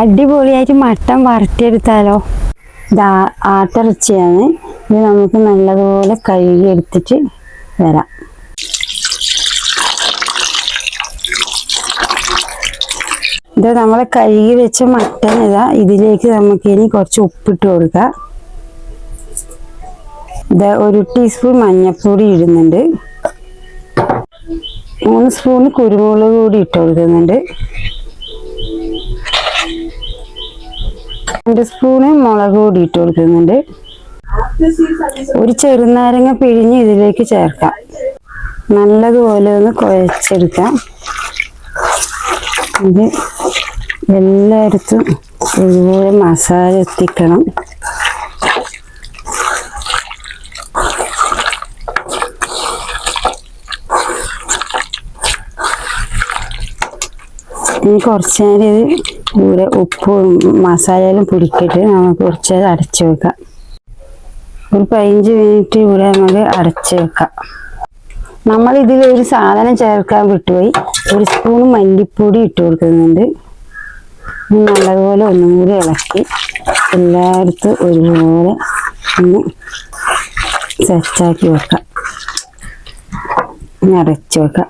അടിപൊളിയായിട്ട് മട്ടൻ വറുത്തെടുത്താലോ ഇതാ ആട്ടിറച്ചിയാണ്. ഇത് നമുക്ക് നല്ലതുപോലെ കഴുകി എടുത്തിട്ട് വരാം. ഇത് നമ്മൾ കഴുകി വെച്ച മട്ടൻ ഇതാ ഇതിലേക്ക് നമുക്ക് ഇനി കുറച്ച് ഉപ്പിട്ട് കൊടുക്കാം. ഇത് ഒരു ടീസ്പൂൺ മഞ്ഞൾപ്പൊടി ഇടുന്നുണ്ട്. മൂന്ന് സ്പൂൺ കുരുമുളക് കൂടി ഇട്ട് കൊടുക്കുന്നുണ്ട്. രണ്ട് സ്പൂണ് മുളക് പൊടി ഇട്ട് കൊടുക്കുന്നുണ്ട്. ഒരു ചെറുനാരങ്ങ പിഴിഞ്ഞ് ഇതിലേക്ക് ചേർക്കാം. നല്ലതുപോലെ ഒന്ന് കുഴച്ചെടുക്കാം. ഇത് എല്ലായിടത്തും ഒരുപോലെ മസാല എത്തിക്കണം. ഇനി കുറച്ചു നേരം ഇത് കൂടെ ഉപ്പും മസാലയിലും പിടിക്കിട്ട് നമുക്ക് കുറച്ച് അടച്ചു വെക്കാം. ഒരു പതിനഞ്ച് മിനിറ്റ് ഇവിടെ നമുക്ക് അടച്ചു വെക്കാം. നമ്മൾ ഇതിൽ ഒരു സാധനം ചേർക്കാൻ വിട്ടുപോയി. ഒരു സ്പൂൺ മല്ലിപ്പൊടി ഇട്ട് കൊടുക്കുന്നുണ്ട്. നല്ലതുപോലെ ഒന്നും കൂടി ഇളക്കി എല്ലായിടത്തും ഒരുപോലെ ഒന്ന് സെറ്റാക്കി വെക്കാം. അടച്ചു വെക്കാം.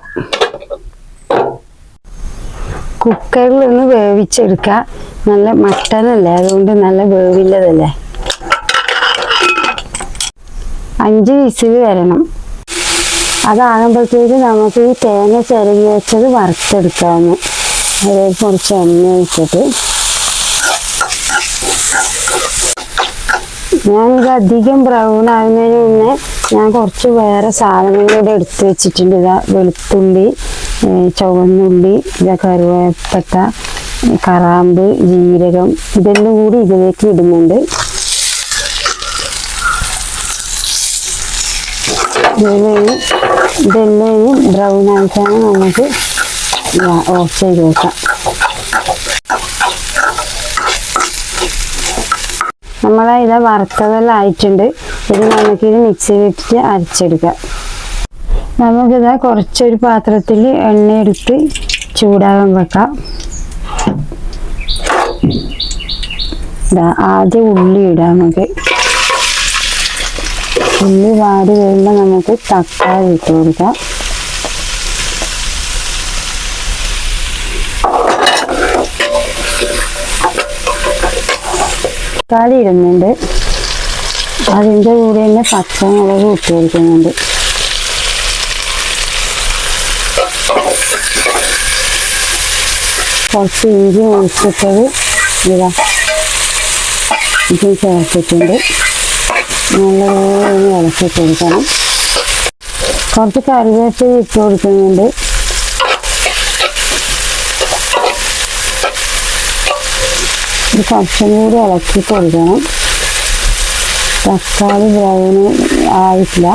കുക്കറിൽ ഒന്ന് വേവിച്ചെടുക്കുക. നല്ല മട്ടനല്ലേ? അതുകൊണ്ട് നല്ല വേവില്ലതല്ലേ? അഞ്ച് വിസിൽ വരണം. അതാകുമ്പോഴത്തേക്ക് നമുക്ക് ഈ തേങ്ങ ചിരകി വെച്ചത് വറുത്തെടുക്കാമെന്ന് അതിൽ കുറച്ച് എണ്ണ ഒഴിച്ചിട്ട്. ഞാനിത് അധികം ബ്രൗൺ ആകുന്നതിന് മുന്നേ ഞാൻ കുറച്ച് വേറെ സാധനങ്ങൾ കൂടെ എടുത്ത് വെച്ചിട്ടുണ്ട്. ഇതാ വെളുത്തുള്ളി ചുവന്നുള്ളി കറുവേപ്പട്ട കറാമ്പ് ജീരകം ഇതെല്ലാം കൂടി ഇതിലേക്ക് ഇടുന്നുണ്ട്. ഇതെല്ലാം ബ്രൗൺ ആയിട്ടാണ് നമുക്ക് ഓഫ് ചെയ്ത് വെക്കാം. നമ്മളെ ഇത് വറുത്തതെല്ലാം ആയിട്ടുണ്ട്. ഇത് നമുക്കിത് മിക്സിയിലിട്ടിട്ട് അരച്ചെടുക്കാം. നമുക്കിത് കുറച്ചൊരു പാത്രത്തിൽ എണ്ണ എടുത്ത് ചൂടാകാൻ വെക്കാം. ആദ്യം ഉള്ളി ഇടാം നമുക്ക്. ഉള്ളി വാടി വരുമ്പോൾ നമുക്ക് തക്കാളി ഇട്ട് കൊടുക്കാം. തക്കാളി ഇടുന്നുണ്ട്. അതിന്റെ കൂടെ തന്നെ പച്ചമുളക് ഇട്ട് കൊടുക്കുന്നുണ്ട്. കുറച്ച് ഇഞ്ചി മുറിച്ചിട്ടത് ഇതാ. ഇതും ചേർത്തിട്ടുണ്ട്. നല്ലപോലെ ഇളക്കിട്ട് ഇളക്കി കൊടുക്കണം. കുറച്ച് കറിവേപ്പില ഇട്ട് കൊടുക്കുന്നുണ്ട്. ഇത് കുറച്ചും കൂടി ഇളക്കി കൊടുക്കണം. തക്കാളി ബ്രൗണ് ആയിട്ടില്ല.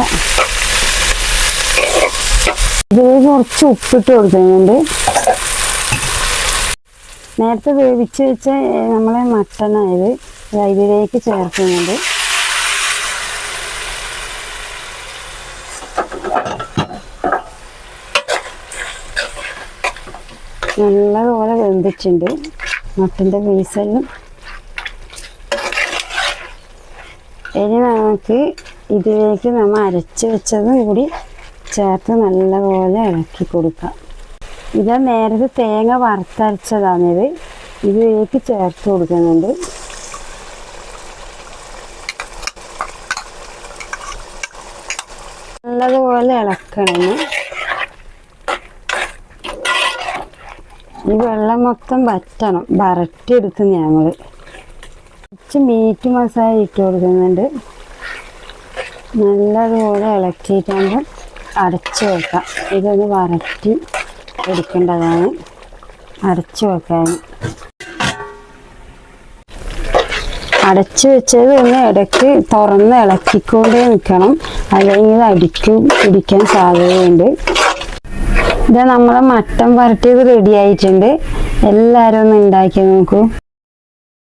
ഇതിൽ കുറച്ച് ഉപ്പിട്ട് കൊടുക്കുന്നുണ്ട്. നേരത്തെ വേവിച്ച് വെച്ച നമ്മളെ മട്ടനായത് ദാ ഇതിലേക്ക് ചേർക്കുന്നുണ്ട്. നല്ലതുപോലെ വെന്തിട്ടുണ്ട്. മട്ടന്റെ പീസെല്ലാം ഇനി നമുക്ക് ഇതിലേക്ക് നമ്മൾ അരച്ച് വെച്ചതും കൂടി ചേർത്ത് നല്ലപോലെ ഇളക്കി കൊടുക്കാം. ഇത് നേരത്തെ തേങ്ങ വറുത്തരച്ചതാണിത്. ഇതിലേക്ക് ചേർത്ത് കൊടുക്കുന്നുണ്ട്. നല്ലതുപോലെ ഇളക്കണം. ഈ വെള്ളം മൊത്തം വറ്റണം. വരട്ടിയെടുക്കുന്ന ഞങ്ങൾ കുറച്ച് മീറ്റ് മസാല ഇട്ട് കൊടുക്കുന്നുണ്ട്. നല്ലതുപോലെ ഇളക്കിയിട്ടാകുമ്പോൾ അടച്ചു വെക്കാം. ഇതൊന്ന് വരട്ടി എടുക്കേണ്ടതാണ്. അടച്ചു വെക്കാൻ. അടച്ചു വെച്ചത് ഒന്ന് ഇടയ്ക്ക് തുറന്ന് ഇളക്കിക്കൊണ്ടേ നിൽക്കണം. അല്ലെങ്കിൽ അടിക്കും പിടിക്കാൻ സാധ്യതയുണ്ട്. ഇത് നമ്മളെ മട്ടൻ വരട്ടിയത് റെഡി ആയിട്ടുണ്ട്. എല്ലാവരും ഒന്ന് ഉണ്ടാക്കി നോക്കൂ.